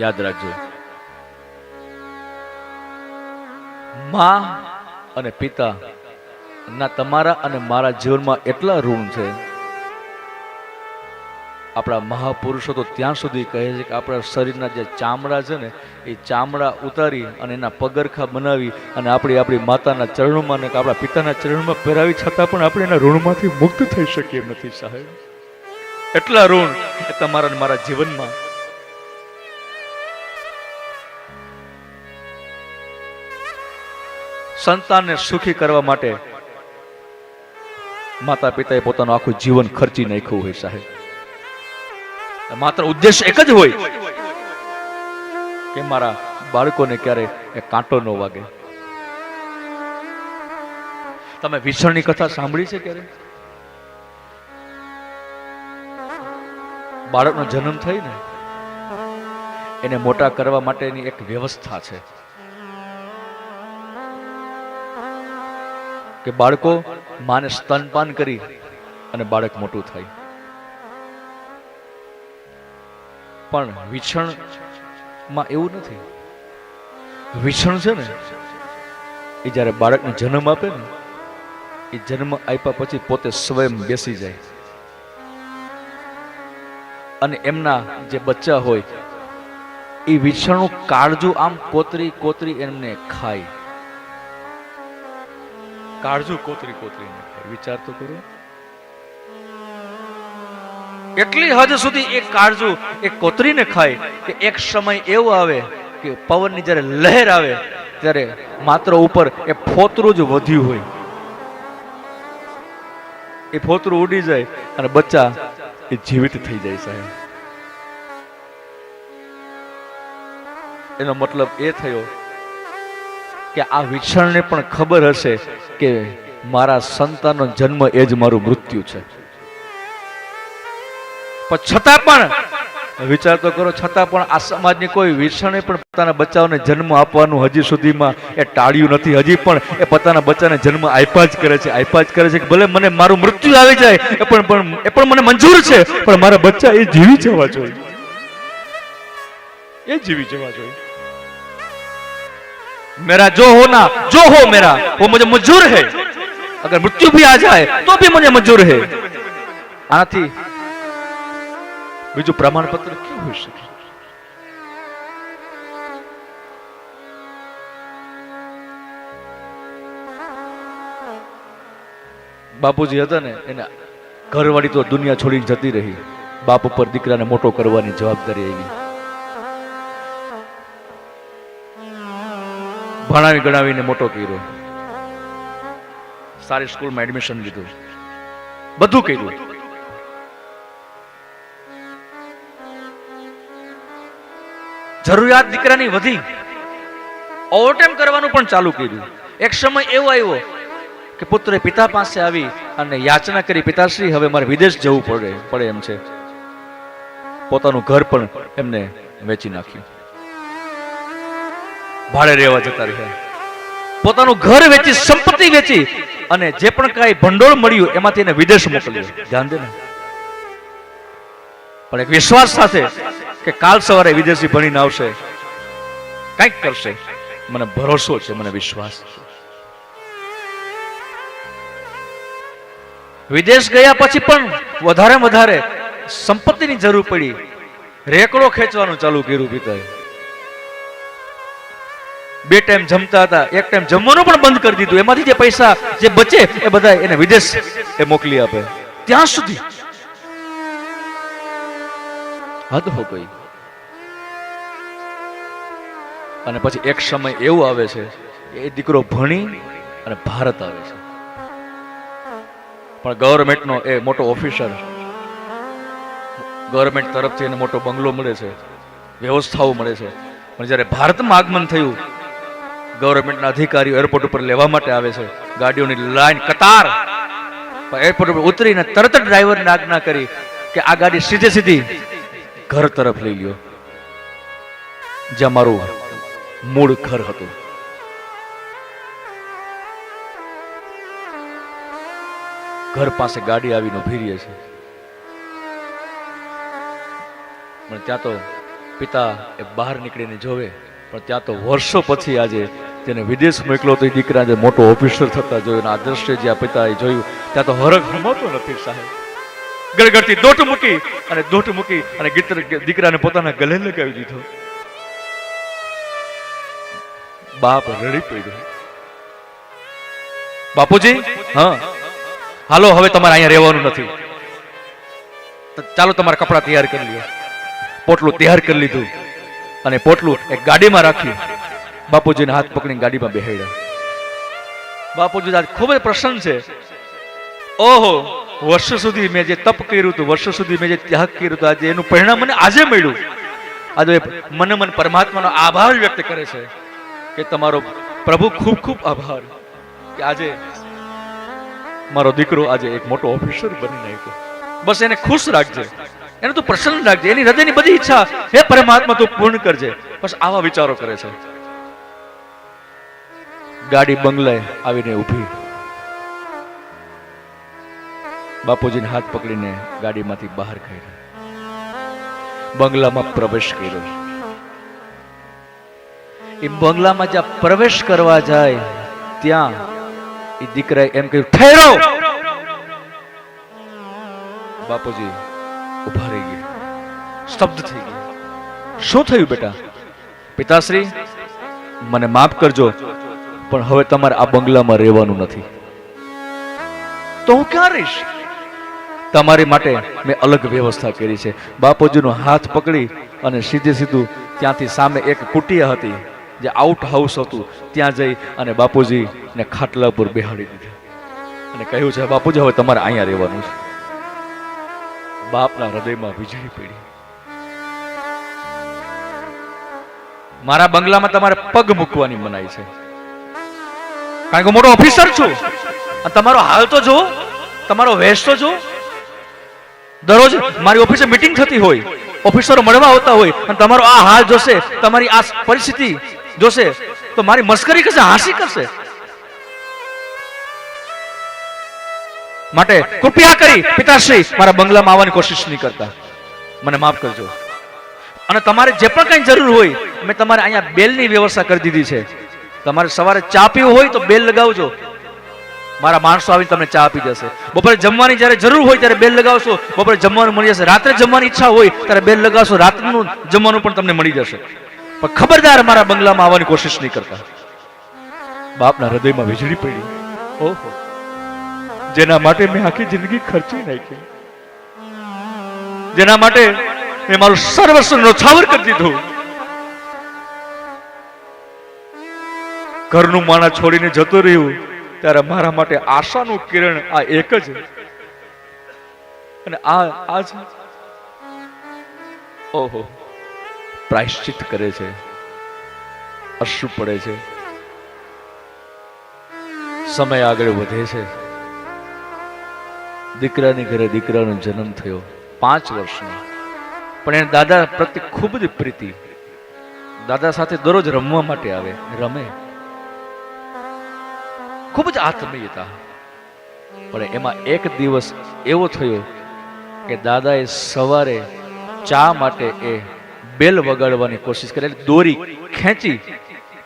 યાદ રાખજો. માં અને પિતા, ના તમારા અને મારા જીવનમાં એટલા ઋણ છે. આપણા મહાપુરુષો તો ત્યાં સુધી કહે છે કે આપણા શરીરના જે ચામડા છે ને, એ ચામડા ઉતારી અને એના પગરખા બનાવી અને આપણી આપણી માતાના ચરણોમાં ને આપણા પિતાના ચરણોમાં પહેરાવી છતાં પણ આપણે એના ઋણમાંથી મુક્ત થઈ શકીએ નથી સાહેબ. એટલા ઋણ તમારા મારા જીવનમાં સંતાનને સુખી કરવા માટે માતા પિતાએ પોતાનું આખું જીવન ખર્ચી નાખ્યું હોય સાહેબ. માત્ર ઉદ્દેશ એક જ હોય કે મારા બાળકોને ક્યારે એ કાંટો ન વાગે. તમે વિષણની કથા સાંભળી છે ક્યારે? બાળકનો જન્મ થઈ ને એને મોટા કરવા માટેની એક વ્યવસ્થા છે. કે બાળકો માને સ્તનપાન કરી અને બાળક મોટું થાય. પણ વિછણમાં એવું નથી. વિછણ છે ને, એ જ્યારે બાળકને જન્મ આપે ને, એ જન્મ આપ્યા પછી પોતે સ્વયં બેસી જાય. અને એમના જે બચ્ચા હોય, એ વિછણનું કાળજું આમ કોતરી કોતરી એમને ખાય. કાળજું કોતરી કોતરી ખાય વિચાર તો કરો. એટલી હદ સુધી એક કાળજુ એ કોતરીને ખાય કે એક સમય એવો આવે કે પવનની જ્યારે લહેર આવે, ત્યારે માત્ર ઉપર એ ફોતરું જ વધ્યું હોય. એ ફોતરું ઉડી જાય અને બચ્ચા એ જીવિત થઈ જાય સાહેબ. એનો મતલબ એ થયો કે આ વિક્ષણને પણ ખબર હશે કે મારા સંતાનનો જન્મ એ જ મારું મૃત્યુ છે. પણ છતાં પણ, વિચાર તો કરો, છતાં પણ આ સમાજની કોઈ વિષણે પણ પોતાના બચ્ચાઓને જન્મ આપવાનું હજી સુધીમાં એ ટાળ્યું નથી. હજી પણ એ પોતાના બચ્ચાને જન્મ આપ્યા જ કરે છે, આપ્યા જ કરે છે કે ભલે મને મારું મૃત્યુ આવી જાય, એ પણ પણ, એ પણ મને મંજૂર છે. પણ મારા બચ્ચા એ જીવી જવા જોઈએ. એ જીવી જવા જોઈએ. मेरा जो होना, जो हो मेरा, वो मुझे मंजूर है। अगर मृत्यु भी आ जाए, तो भी मुझे मंजूर है। આનાથી બીજું પ્રમાણપત્ર કેવું હોઈ શકે બાપુજી હતા ને, એના ઘરવાળી તો દુનિયા છોડી જતી રહી. બાપ ઉપર દીકરાને મોટો કરવાની જવાબદારી આવી. ભણાવી ગણાવીને મોટો કર્યો. સારી સ્કૂલમાં એડમિશન લીધું. બધું કર્યું. જરૂરિયાત દીકરાની વધી. ઓવરટાઈમ કરવાનું પણ ચાલુ કર્યું. એક સમય એવો આવ્યો કે પુત્રે પિતા પાસે આવી અને યાચના કરી, પિતાશ્રી, હવે મારે વિદેશ જવું પડે પડે એમ છે. પોતાનું ઘર પણ એમને વેચી નાખ્યું. ભાડે રહેવા જતા રહ્યા. પોતાનું ઘર વેચી, સંપત્તિ વેચી અને જે પણ કાંઈ ભંડોળ મળ્યું એમાંથી વિદેશ મોકલ્યો. ધ્યાન દે પણ એક વિશ્વાસ સાથે કે કાલ સવારે વિદેશી ભણીને આવશે. કંઈક કરશે. મને ભરોસો છે, મને વિશ્વાસ વિદેશ ગયા પછી પણ વધારે વધારે સંપત્તિની જરૂર પડી. રેકડો ખેંચવાનું ચાલુ કર્યું પિતાએ. બે ટાઈમ જમતા હતા, એક ટાઈમ જમવાનું પણ બંધ કરી દીધું. એમાંથી જે પૈસા જે બચે એ બધા એને વિદેશ એ મોકલી આપે. ત્યાં સુધી હદ હો ગઈ. અને પછી એક સમય એવો આવે છે, એ દીકરો ભણી અને ભારત આવે છે. પણ ગવર્મેન્ટનો એ મોટો ઓફિસર, ગવર્મેન્ટ તરફથી એને મોટો બંગલો મળે છે, વ્યવસ્થાઓ મળે છે. પણ જ્યારે ભારતમાં આગમન થયું ગવર્મેન્ટના અધિકારીઓ એરપોર્ટ ઉપર લેવા માટે આવે છે. ગાડીઓની લાઈન કતાર. એરપોર્ટ ઉપર ઉતરીને તરત ડ્રાઈવરને આજ્ઞા કરી કે આ ગાડી સીધે સીધી ઘર તરફ લઈ લ્યો. જ્યાં મારું મૂળ ઘર હતું. ઘર પાસે ગાડી આવીને ઊભી રહી છે. પણ ત્યાં તો પિતા એ બહાર નીકળીને જોવે. પણ ત્યાં તો વર્ષો પછી આજે જેને વિદેશ મોકલો તો એ દીકરા જે મોટો ઓફિસર થતા જોયો અને આ દ્રશ્ય જે આ એ જોયું, ત્યાં તો હરખ રમતો નથી સાહેબ. ગળગડતી દોટ મૂકી અને દોટ મૂકી અને ગીતર દીકરાને પોતાના ગલે લગાવી દીધો. બાપ રડી પડ્યો. બાપુજી, હા. હાલો, હવે તમારે અહીંયા રહેવાનું નથી. ચાલો, તમારા કપડાં તૈયાર કરી લ્યો. પોટલું તૈયાર કરી લીધું. અને પોટલું એક ગાડીમાં રાખ્યું બાપુજીને હાથ પકડીને ગાડીમાં બેહાડ્યા. બાપુજી આજ ખૂબ જ પ્રસન્ન છે. ઓહો, વર્ષો સુધી મેં જે તપ કર્યું હતું, વર્ષો સુધી મેં જે ત્યાગ કર્યું હતું, આજે એનું પરિણામ મને આજે મળ્યું. આજે મને મન પરમાત્માનો આભાર વ્યક્ત કરે છે કે તમારો પ્રભુ ખૂબ ખૂબ આભાર. કે આજે મારો દીકરો આજે એક મોટો ઓફિસર બની નાખ્યો. બસ એને ખુશ રાખજે. એને તું પ્રસન્ન રાખજે. એની હૃદયની બધી ઈચ્છા હે પરમાત્મા, તું પૂર્ણ કરજે. બસ આવા વિચારો કરે છે. ગાડી બંગલે આવીને ઊભી. બાપુજીને હાથ પકડીને ગાડીમાંથી બહાર કાઢ્યા. બંગલામાં પ્રવેશ કર્યો. એ બંગલામાં જ્યાં પ્રવેશ કરવા જાય, ત્યાં એ દીકરાએ એમ કહ્યું, ઠેરો! બાપુજી ઊભા રહી ગયા. સ્તબ્ધ થઈ ગયા. શું થયું બેટા? પિતાશ્રી, મને માફ કરજો, પણ હવે તમારે આ બંગલામાં રહેવાનું નથી. તો હું ક્યાં રહીશ? તમારી માટે મેં અલગ વ્યવસ્થા કરી છે. બાપુજીનો હાથ પકડી અને સીધે સીધું ત્યાંથી સામે એક કુટિયા હતી, જે આઉટ હાઉસ હતું. ત્યાં જઈ અને બાપુજીને ખાટલા પર બેહાડી દીધા. અને કહ્યું છે, બાપુજી, હવે તમારે અહીંયા રહેવાનું છે. બાપના હૃદયમાં વીજળી પડી. મારા બંગલામાં તમારે પગ મૂકવાની મનાઈ છે. કારણ કે મોટો ઓફિસર છું. તમારો હાલ તો જો તમારો વેશ તો જો દરરોજ મારી ઓફિસે મીટિંગ થતી હોય ઓફિસરો મળવા આવતા હોય, અને તમારો આ હાલ જોશે, તમારી આ પરિસ્થિતિ જોશે, તો મારી મસ્કરી કરશે, હાસી કરશે. માટે કૃપયા કરી પિતાશ્રી, મારા બંગલામાં આવવાની કોશિશ નહીં કરતા. મને માફ કરજો. અને તમારે જે પણ કઈ જરૂર હોય, મેં તમારે અહીંયા બેલની વ્યવસ્થા કરી દીધી છે. તમારે સવારે ચા પીવું હોય તો બેલ લગાવજો. મારા માણસો આવીને તમને ચા આપી જશે બપોરે જમવાની જ્યારે જરૂર હોય ત્યારે બેલ લગાવશો. બપોરે જમવાનું મળી જશે. રાત્રે જમવાની ઈચ્છા હોય ત્યારે બેલ લગાવશો. રાતનું જમવાનું પણ તમને મળી જશે. પણ ખબરદાર મારા બંગલામાં આવવાની કોશિશ નહીં કરતા. બાપના હૃદયમાં વીજળી પડી. ઓહો. જેના માટે મેં આખી જિંદગી ખર્ચી નાખી. જેના માટે મેં મારું સર્વસ્વ નોછાવર કરી દીધું. ઘરનું માણા છોડીને જતો રહ્યું, ત્યારે મારા માટે આશાનું કિરણ આ એક જ. અને આ આજ ઓહો, પ્રાયશ્ચિત કરે છે. અશ્રુ પડે છે. સમય આગળ વધે છે. દીકરાની ઘરે દીકરાનો જન્મ થયો પાંચ વર્ષનો. પણ એને દાદા પ્રત્યે ખૂબ જ પ્રીતિ. દાદા સાથે દરરોજ રમવા માટે આવે, રમે. ખૂબ જ આત્મીયતા. પણ એમાં એક દિવસ એવો થયો કે દાદાએ સવારે ચા માટે એ બેલ વગાડવાની કોશિશ કરી દોરી ખેંચી,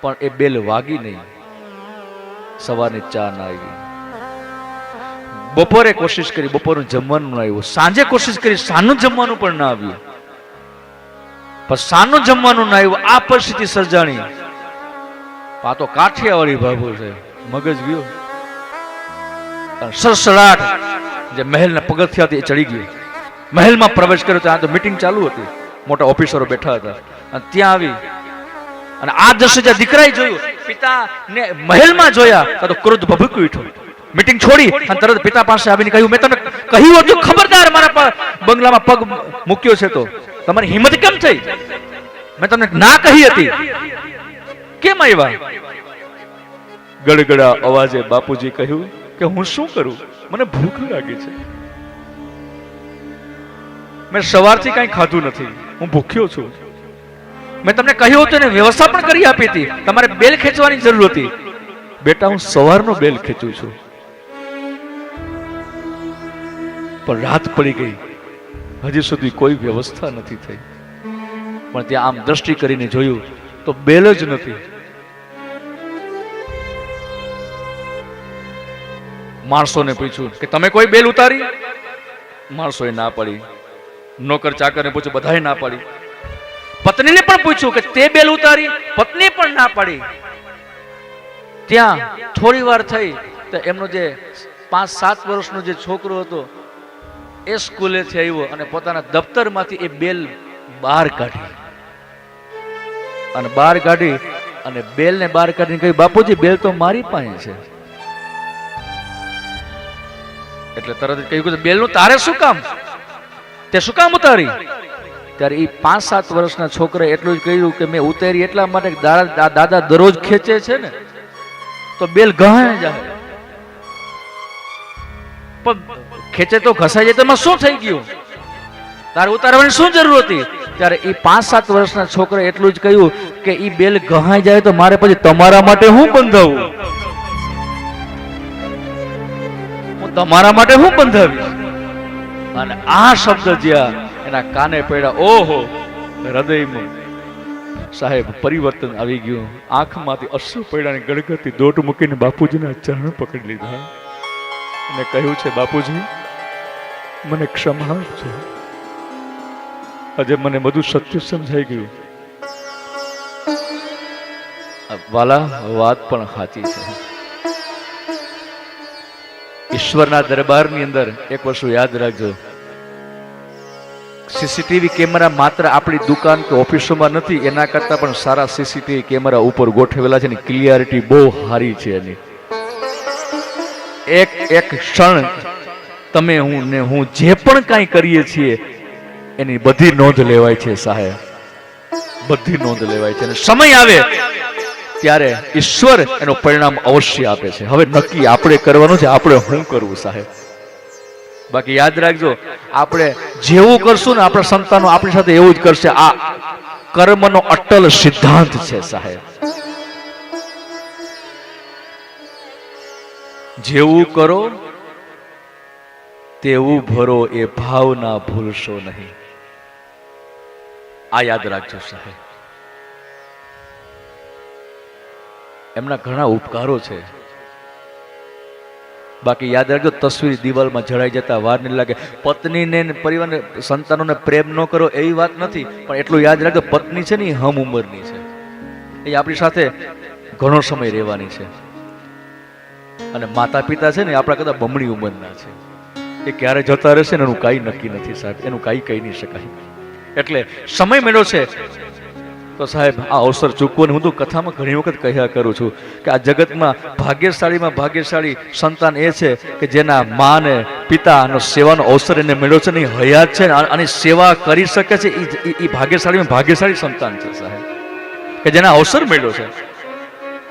પણ એ બેલ વાગી નહીં. સવારની ચા ના આવી બપોરે કોશિશ કરી, બપોરનું જમવાનું ના આવ્યું. સાંજે કોશિશ કરી, સાંજનું જમવાનું પણ ના આવ્યું. પણ સાંજનું જમવાનું ના આવ્યું, આ પરિસ્થિતિ સર્જાણી. આ તો કાઠિયાવાડી બાબુ છે, મગજ ગયો. સરસડાટ, જે મહેલના પગથિયાથી ચડી ગયો. મહેલમાં પ્રવેશ કર્યો ત્યાં તો મિટિંગ ચાલુ હતી. મોટા ઓફિસરો બેઠા હતા. અને ત્યાં આવી. અને આ દ્રશ્ય જ્યાં દીકરાએ જોયું, પિતા ને મહેલમાં જોયા તો ક્રોધ ભભૂકી ઉઠ્યો. મીટિંગ છોડી અને તરત પિતા પાસે આવીને કહ્યું, મેં તમને કહ્યું હતું, ખબરદાર મારા બંગલામાં પગ મૂક્યો છે તો. તમારી હિંમત કેમ થઈ? મેં તમને ના કહી હતી. કેમ આવ્યા? ગડગડા અવાજે બાપુજી કહ્યું કે હું શું કરું? મને ભૂખ લાગી છે. મેં સવારથી કાંઈ ખાધું નથી. હું ભૂખ્યો છું. મેં તમને કહ્યું હતું ને વ્યવસ્થા પણ કરી આપી હતી. તમારે બેલ ખેંચવાની જરૂર હતી. બેટા, હું સવારનો બેલ ખેંચું છું. પણ રાત પડી ગઈ. હજી સુધી કોઈ વ્યવસ્થા નથી થઈ. પણ ત્યાં આમ દ્રષ્ટિ કરીને જોયું તો બેલ જ નથી. માણસોને પૂછ્યું કે તમે કોઈ બેલ ઉતારી? માણસોએ ના પાડી. નોકર ચાકરને પૂછ્યું, બધાએ ના પાડી. પત્નીને પણ પૂછ્યું કે તે બેલ ઉતારી? પત્ની પણ ના પાડી. ત્યાં થોડી વાર થઈ તો એમનો જે પાંચ સાત વર્ષનો જે છોકરો હતો એ સ્કૂલેથી આવ્યો અને પોતાના દફતરમાંથી એ બેલ બહાર કાઢી. અને બહાર કાઢી અને બેલને બહાર કાઢીને કહ્યું, બાપુજી, બેલ તો મારી પાસે છે. એટલે તરત કહ્યું કે બેલનું તારે શું કામ? તે શું કામ ઉતારી? ત્યારે એ પાંચ સાત વર્ષના છોકરાએ એટલું જ કહ્યું કે મેં ઉતારી એટલા માટે દાદા દરરોજ ખેંચે છે ને, તો બેલ ગહાય જાય. પણ ખેંચે તો ઘસાઈ જાય તો શું થઈ ગયું? તારે ઉતારવાની શું જરૂર હતી? ત્યારે એ પાંચ સાત વર્ષના છોકરા એટલું જ કહ્યું કે એ બેલ ગહાઈ જાય તો મારે પછી તમારા માટે હું બંધાવું? હું તમારા માટે હું બંધાવીશ? અને આ શબ્દ જ્યાં એના કાને પડ્યા, ઓહો, હૃદયમાં. સાહેબ, પરિવર્તન આવી ગયું. આંખમાંથી અશ્રુ પડ્યા ગળગળતી દોટ મૂકીને બાપુજીના ચરણ પકડી લીધા. અને કહ્યું છે, બાપુજી, મને ક્ષમા આપજો. આજે મને બધું સત્ય સમજાઈ ગયું. વાલા, વાત પણ સાચી છે. ઈશ્વરના દરબારની અંદર એક વસ્તુ યાદ રાખજો. સીસીટીવી કેમેરા માત્ર આપણી દુકાન કે ઓફિસોમાં નથી, એના કરતાં પણ સારા સીસીટીવી કેમેરા ઉપર ગોઠવેલા છે ને ક્લિયરિટી બહુ સારી છે એની. એક એક ક્ષણ તમે હું ને હું જે પણ કાંઈ કરીએ છીએ, એની બધી નોંધ લેવાય છે સાહેબ. બધી નોંધ લેવાય છે. અને સમય આવે ત્યારે ઈશ્વર એનું પરિણામ અવશ્ય આપે છે. હવે નક્કી આપણે કરવાનું છે, આપણે શું કરવું સાહેબ? બાકી યાદ રાખજો, આપણે જેવું કરશું ને આપણા સંતાનો આપણી સાથે એવું જ કરશે. આ કર્મનો અટલ સિદ્ધાંત છે સાહેબ. જેવું કરો, તેવું ભરો એ ભાવના ભૂલશો નહીં. આ યાદ રાખજો સાહેબ. એમના ઘણા ઉપકારો છે. બાકી યાદ રાખજો, તસવીર દિવાલમાં જળાઈ જતા વાર નહીં લાગે. પત્નીને પરિવારને, સંતાનોને પ્રેમ ન કરો એવી વાત નથી, પણ એટલું યાદ રાખજો, પત્ની છે ને હમ ઉંમરની છે. એ આપણી સાથે ઘણો સમય રહેવાની છે. અને માતા પિતા છે ને આપણા કદાચ બમણી ઉંમરના છે. એ ક્યારે જતા રહેશે ને, એનું કાંઈ નક્કી નથી સાહેબ. એનું કાંઈ કહી નહીં શકાય. એટલે સમય મેળો છે. તો સાહેબ, આ અવસર ચૂકવો હું તો કથામાં ઘણી વખત કહ્યા કરું છું કે આ જગતમાં ભાગ્યશાળીમાં ભાગ્યશાળી સંતાન એ છે કે જેના મા ને પિતાનો સેવાનો અવસર એને મેળ્યો છે ને હયાત છે ને આની સેવા કરી શકે છે. એ ભાગ્યશાળીમાં ભાગ્યશાળી સંતાન છે સાહેબ. કે જેના અવસર મેળ્યો છે.